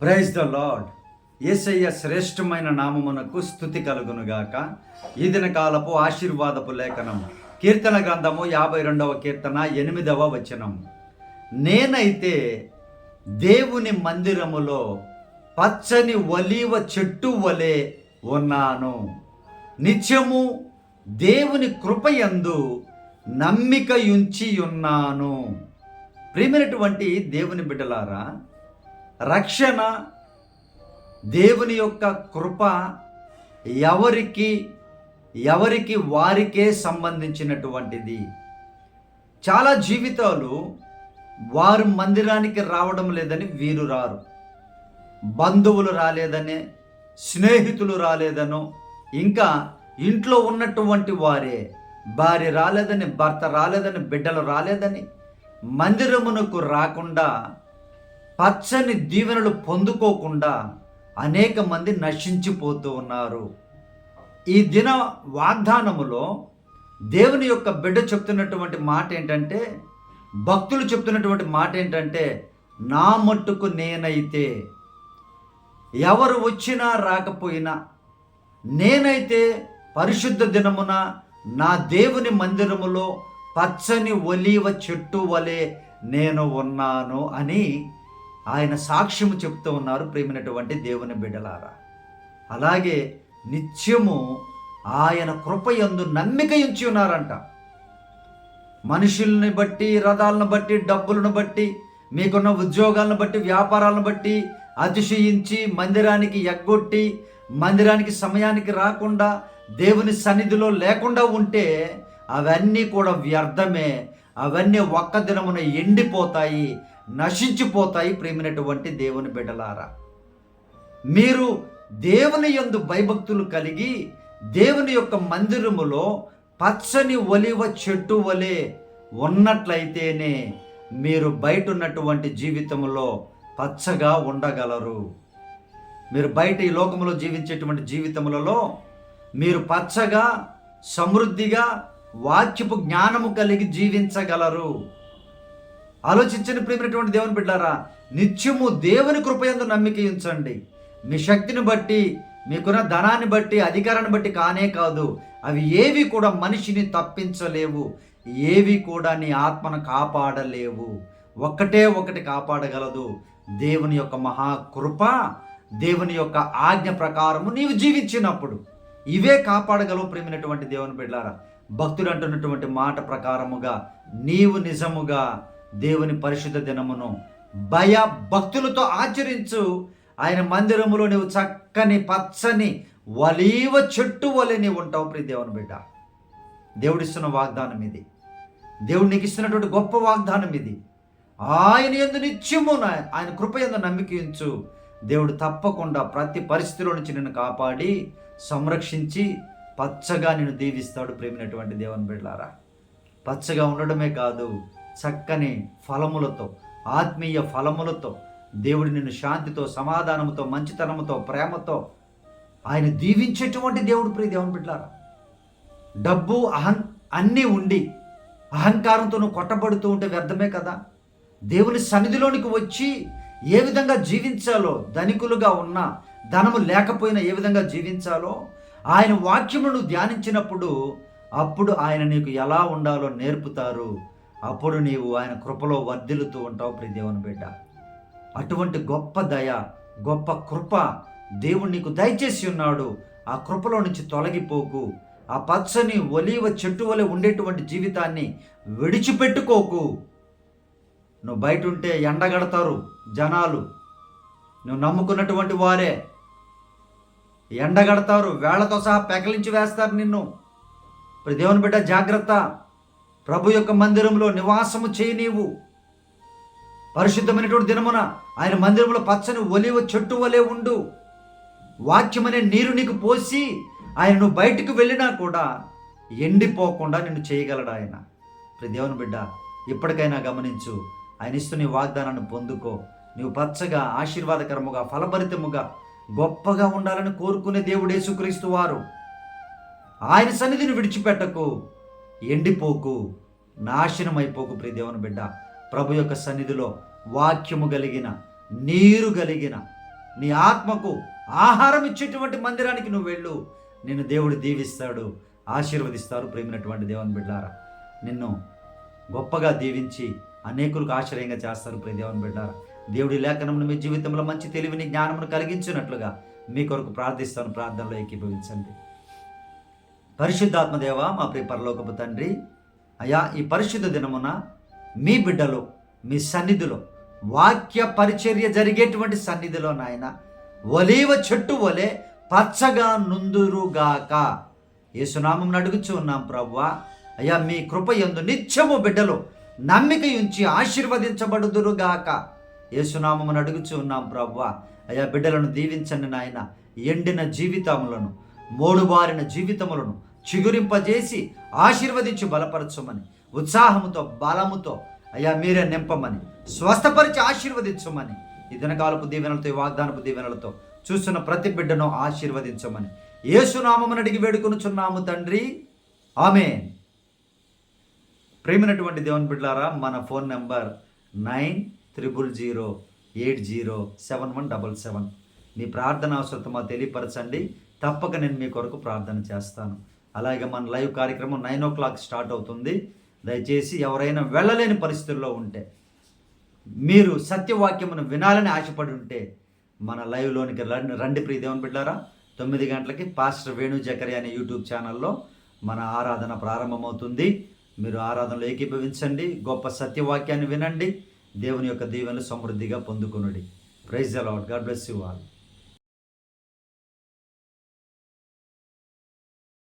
Praise the lord. ఏసయ్య శ్రేష్టమైన నామమునకు స్థుతి కలుగునుగాక. ఈ దిన కాలపు ఆశీర్వాదపు లేఖనం కీర్తన గ్రంథము యాభై రెండవ కీర్తన ఎనిమిదవ వచనం నేనైతే దేవుని మందిరములో పచ్చని ఒలీవ చెట్టు వలె ఉన్నాను. నిత్యము దేవుని కృపయందు నమ్మిక ఉంచి ఉన్నాను. ప్రియమైనటువంటి దేవుని బిడ్డలారా రక్షణ దేవుని యొక్క కృప ఎవరికి ఎవరికి వారికే సంబంధించినటువంటిది. చాలా జీవితాలు వారు మందిరానికి రావడం లేదని వీరు రారు. బంధువులు రాలేదనే స్నేహితులు రాలేదనో ఇంకా ఇంట్లో ఉన్నటువంటి వారే భార్య రాలేదని భర్త రాలేదని బిడ్డలు రాలేదని మందిరమునకు రాకుండా పచ్చని దీవెనలు పొందుకోకుండా అనేక మంది నశించిపోతూ ఉన్నారు. ఈ దిన వాగ్దానములో దేవుని యొక్క బిడ్డ చెప్తున్నటువంటి మాట ఏంటంటే భక్తులు చెప్తున్నటువంటి మాట ఏంటంటే నా మట్టుకు నేనైతే ఎవరు వచ్చినా రాకపోయినా నేనైతే పరిశుద్ధ దినమున నా దేవుని మందిరములో పచ్చని ఒలీవ చెట్టు వలె నేను ఉన్నాను అని ఆయన సాక్ష్యము చెప్తూ ఉన్నారు ప్రేమినటువంటి దేవుని బిడ్డలారా. అలాగే నిత్యము ఆయన కృపయందు నమ్మిక ఉంచి ఉన్నారంట. మనుషుల్ని బట్టి రథాలను బట్టి డబ్బులను బట్టి మీకున్న ఉద్యోగాలను బట్టి వ్యాపారాలను బట్టి అతిశయించి మందిరానికి ఎగ్గొట్టి మందిరానికి సమయానికి రాకుండా దేవుని సన్నిధిలో లేకుండా ఉంటే అవన్నీ కూడా వ్యర్థమే అవన్నీ ఒక్క దినమున ఎండిపోతాయి నశించిపోతాయి ప్రేమినటువంటి దేవుని బిడ్డలారా. మీరు దేవుని యందు భయభక్తులు కలిగి దేవుని యొక్క మందిరములో పచ్చని ఒలివ చెట్టు వలె ఉన్నట్లయితేనే మీరు బయట ఉన్నటువంటి జీవితంలో పచ్చగా ఉండగలరు. మీరు బయట ఈ లోకంలో జీవించేటువంటి జీవితములలో మీరు పచ్చగా సమృద్ధిగా వాక్యపు జ్ఞానము కలిగి జీవించగలరు. ఆలోచించని ప్రియమైనటువంటి దేవుని బిడ్డారా నిత్యము దేవుని కృపయందు నమ్మిక ఉంచండి. మీ శక్తిని బట్టి మీకున్న ధనాన్ని బట్టి అధికారాన్ని బట్టి కానే కాదు అవి ఏవి కూడా మనిషిని తప్పించలేవు ఏవి కూడా నీ ఆత్మను కాపాడలేవు. ఒక్కటే ఒకటి కాపాడగలదు దేవుని యొక్క మహాకృప దేవుని యొక్క ఆజ్ఞ ప్రకారము నీవు జీవించినప్పుడు. ఇవే కాపాడగలవు ప్రేమినటువంటి దేవుని బిడ్డారా. భక్తుడు అంటున్నటువంటి మాట ప్రకారముగా నీవు నిజముగా దేవుని పరిశుద్ధ దినమును భయ భక్తులతో ఆచరించు. ఆయన మందిరములో నువ్వు చక్కని పచ్చని వలీవ చెట్టు వలె నీవు ఉంటావు ప్రియ దేవుని బిడ్డ. దేవుడిస్తున్న వాగ్దానం ఇది. దేవుడు నీకు ఇస్తున్నటువంటి గొప్ప వాగ్దానం ఇది. ఆయన ఎందు నిత్యము ఆయన కృప ఎందు నమ్మికించు దేవుడు తప్పకుండా ప్రతి పరిస్థితిలో నుంచి నిన్ను కాపాడి సంరక్షించి పచ్చగా నిన్ను దీవిస్తాడు ప్రేమినటువంటి దేవుని బిడ్డారా పచ్చగా ఉండడమే కాదు చక్కని ఫలములతో ఆత్మీయ ఫలములతో దేవుడు నిన్ను శాంతితో సమాధానముతో మంచితనముతో ప్రేమతో ఆయన దీవించేటువంటి దేవుడు ప్రియ దేవుని బిడ్డారా డబ్బు అహం అన్నీ ఉండి అహంకారంతో నువ్వు కొట్టబడుతూ ఉంటే వ్యర్థమే కదా. దేవుని సన్నిధిలోనికి వచ్చి ఏ విధంగా జీవించాలో ధనికులుగా ఉన్న ధనము లేకపోయినా ఏ విధంగా జీవించాలో ఆయన వాక్యమును ధ్యానించినప్పుడు అప్పుడు ఆయన నీకు ఎలా ఉండాలో నేర్పుతారు. అప్పుడు నీవు ఆయన కృపలో వర్ధిల్లుతూ ఉంటావు ప్రి దేవుని బిడ్డ. అటువంటి గొప్ప దయ గొప్ప కృప దేవుడు నీకు దయచేసి ఉన్నాడు. ఆ కృపలో నుంచి తొలగిపోకు. ఆ పచ్చని ఒలీవ చెట్టు వలె ఉండేటువంటి జీవితాన్ని విడిచిపెట్టుకోకు. నువ్వు బయట ఉంటే ఎండగడతారు జనాలు. నువ్వు నమ్ముకున్నటువంటి వారే. ఎండగడతారు వేళ్ళతో సహా పెకలించి వేస్తారు నిన్ను. ఇప్పుడు దేవుని బిడ్డ జాగ్రత్త. ప్రభు యొక్క మందిరంలో నివాసము చేయనీవు పరిశుద్ధమైనటువంటి దినమున ఆయన మందిరంలో పచ్చని ఒలివ చెట్టు వలె ఉండు. వాక్యమనే నీరు నీకు పోసి ఆయన నువ్వు బయటకు వెళ్ళినా కూడా ఎండిపోకుండా నిన్ను చేయగలడు ఆయన. ఇప్పుడు దేవుని బిడ్డ ఇప్పటికైనా గమనించు ఆయన ఇస్తున్న వాగ్దానాన్ని పొందుకో. నీవు పచ్చగా ఆశీర్వాదకరముగా ఫలభరితముగా గొప్పగా ఉండాలని కోరుకునే దేవుడు యేసుక్రీస్తు వారు. ఆయన సన్నిధిని విడిచిపెట్టకు. ఎండిపోకు నాశనం అయిపోకు దేవుని బిడ్డ. ప్రభు యొక్క సన్నిధిలో వాక్యము కలిగిన నీరు కలిగిన నీ ఆత్మకు ఆహారం ఇచ్చేటువంటి మందిరానికి నువ్వు వెళ్ళు. నిన్ను దేవుడు దీవిస్తాడు ఆశీర్వదిస్తారు ప్రేమినటువంటి దేవుని బిడ్డారా. నిన్ను గొప్పగా దీవించి అనేకులకు ఆశ్రయంగా చేస్తారు ప్రియ దేవుని బిడ్డారా. దేవుడి లేఖనమును మీ జీవితంలో మంచి తెలివిని జ్ఞానమును కలిగించినట్లుగా మీ కొరకు ప్రార్థిస్తాను ప్రార్థనలో ఏకీభవించండి. పరిశుద్ధాత్మదేవ మా ప్రియ పరలోకపు తండ్రి అయా ఈ పరిశుద్ధ దినమున మీ బిడ్డలు మీ సన్నిధిలో వాక్య పరిచర్య జరిగేటువంటి సన్నిధిలో నాయన ఒలీవ చెట్టు వలె పచ్చగా నుందురుగాక. యేసునామం అడుగుచు ఉన్నాం ప్రవ్వా. అయ్యా మీ కృప ఎందు నిత్యము బిడ్డలు నమ్మిక ఉంచి ఆశీర్వదించబడుదురుగాక. యేసునామమును అడుగుచు ఉన్నాం ప్రవ్వా. అయ్యా బిడ్డలను దీవించండి నాయన. ఎండిన జీవితములను మోడుబారిన జీవితములను చిగురింపజేసి ఆశీర్వదించి బలపరచమని ఉత్సాహముతో బలముతో అయ్యా మీరే నింపమని స్వస్థపరిచి ఆశీర్వదించమని ఈ దినకాలపు దీవెనలతో ఈ వాగ్దానపు దీవెనలతో చూస్తున్న ప్రతి బిడ్డను ఆశీర్వదించమని. యేసునామమును అడిగి వేడుకొనుచున్నాము తండ్రి. ఆమె ప్రేమినటువంటి దేవుని బిడ్డలారా మన phone number nine triple zero eight zero seven one double seven. మీ ప్రార్థన అవసరత మా తెలియపరచండి. తప్పక నేను మీ కొరకు ప్రార్థన చేస్తాను. అలాగే మన లైవ్ కార్యక్రమం నైన్ ఓ క్లాక్ స్టార్ట్ అవుతుంది. దయచేసి ఎవరైనా వెళ్ళలేని పరిస్థితుల్లో ఉంటే మీరు సత్యవాక్యమును వినాలని ఆశపడి ఉంటే మన లైవ్లోనికి రండి. రండి ప్రియదేవన్ బిడ్డారా. తొమ్మిది గంటలకి పాస్టర్ వేణు జకరి అనే యూట్యూబ్ ఛానల్లో మన ఆరాధన ప్రారంభమవుతుంది. మీరు ఆరాధనలో ఏకీభవించండి. గొప్ప సత్యవాక్యాన్ని వినండి. దేవుని యొక్క దీవెనలు సమృద్ధిగా పొందుకునుడి. Praise a lot God bless you all.